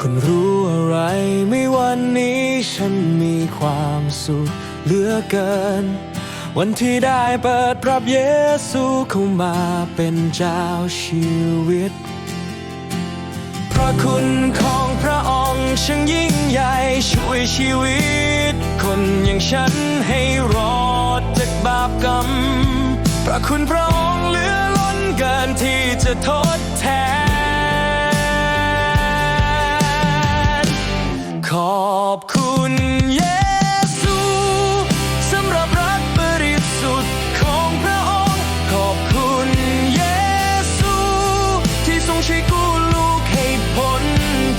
คุณรู้อะไรไม่วันนี้ฉันมีความสุขเหลือเกิน วันที่ได้เปิดพระเยซูเข้ามาเป็นเจ้าชีวิต พระคุณของพระองค์ช่างยิ่งใหญ่ช่วยชีวิต คนอย่างฉันให้รอดจากบาปกรรม พระคุณพระองค์เหลือล้นเกินที่จะทดแทน อบคุณเยซูสำหรับรักบริสุทธิ์ของพระองค์ ขอบคุณเยซู ที่ทรงช่วยกู้ลูกให้พ้น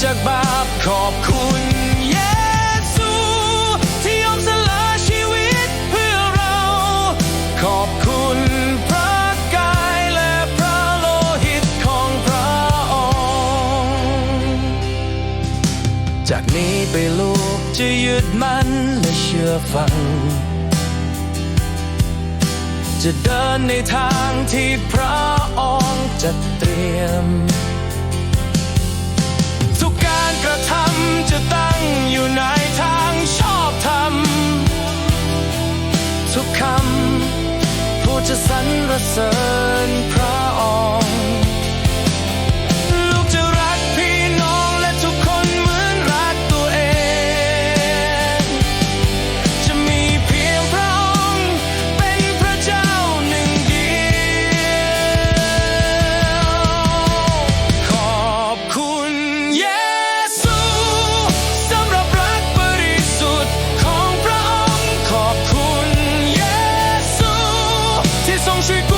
จากบาป ขอบคุณเยซู ที่ยอมสละชีวิตเพื่อเรา ขอบคุณ จากนี้ไปลูกจะยึดมั่นและเชื่อฟัง จะเดินในทางที่พระองค์จะเตรียม ทุกการกระทำจะตั้งอยู่ในทางชอบธรรม ทุกคำพูดจะสรรเสริญ She